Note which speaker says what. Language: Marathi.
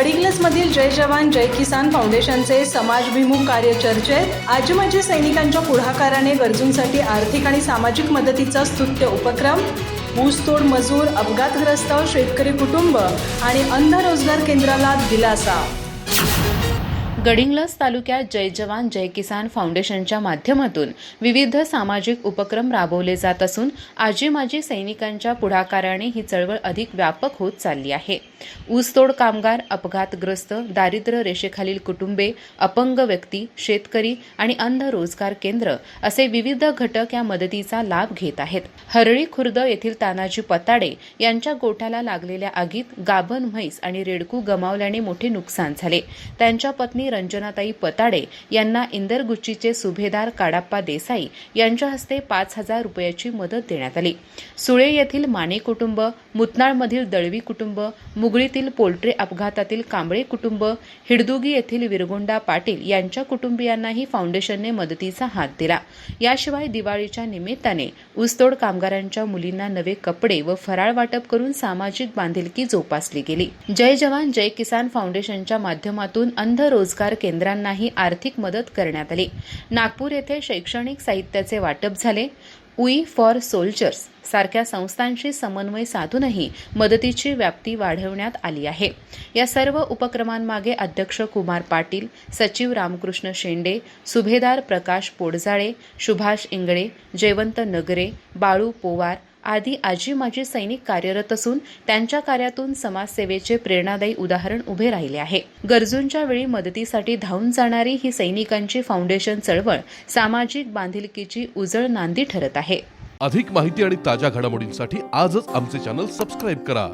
Speaker 1: गडिंग्लसमधील जय जवान जय किसान फाउंडेशनचे समाजभिमुख कार्य चर्चेत आजी माजी सैनिकांच्या पुढाकाराने गरजूंसाठी आर्थिक आणि सामाजिक मदतीचा स्तुत्य उपक्रम ऊसतोड मजूर अपघातग्रस्त शेतकरी कुटुंब आणि अंध रोजगार केंद्राला दिलासा.
Speaker 2: गडिंग्लज तालुक्यात जय जवान जय किसान फाउंडेशनच्या माध्यमातून विविध सामाजिक उपक्रम राबवले जात असून आजी माजी सैनिकांच्या पुढाकाराने ही चळवळ अधिक व्यापक होत चालली आहे. ऊसतोड कामगार अपघातग्रस्त दारिद्र्य रेषेखालील कुटुंबे अपंग व्यक्ती शेतकरी आणि अंध रोजगार केंद्र असे विविध घटक या मदतीचा लाभ घेत आहेत. हरळी खुर्द येथील तानाजी पताडे यांच्या गोठ्याला लागलेल्या आगीत गाभण म्हैस आणि रेडकू गमावल्याने मोठे नुकसान झाले. त्यांच्या पत्नी रंजनाताई पताडे यांना इंदरगुच्चीचे सुभेदार काडाप्पा देसाई यांच्या हस्ते पाच हजार रुपयाची मदत देण्यात आली. सुळे येथील माने कुटुंब मुतनाळमधील दळवी कुटुंब मुगळीतील पोल्ट्री अपघातातील कांबळे कुटुंब हिडदुगी येथील विरगोंडा पाटील यांच्या कुटुंबियांनाही फाउंडेशनने मदतीचा हात दिला. याशिवाय दिवाळीच्या निमित्ताने ऊसतोड कामगारांच्या मुलींना नवे कपडे व फराळ वाटप करून सामाजिक बांधिलकी जोपासली गेली. जय जवान जय किसान फाउंडेशनच्या माध्यमातून अंध रोजगार केंद्रांनाही आर्थिक मदत करण्यात आली. नागपूर येथे शैक्षणिक साहित्याचे वाटप झाले. उई फॉर सोल्जर्स सारख्या संस्थांशी समन्वय साधूनही मदतीची व्याप्ती वाढवण्यात आली आहे. या सर्व उपक्रमांमागे अध्यक्ष कुमार पाटील सचिव रामकृष्ण शेंडे सुभेदार प्रकाश पोडजाळे सुभाष इंगळे जयवंत नगरे बाळू पोवार आदी आजी माजी सैनिक कार्यरत असून त्यांच्या कार्यातून समाजसेवेचे प्रेरणादायी उदाहरण उभे राहिले आहे. गरजूंच्या वेळी मदतीसाठी धावून जाणारी ही सैनिकांची फाउंडेशन चळवळ सामाजिक बांधिलकीची उजळ नांदी ठरत आहे.
Speaker 3: अधिक माहिती आणि ताज्या घडामोडींसाठी आजच आमचे चॅनल सबस्क्राईब करा.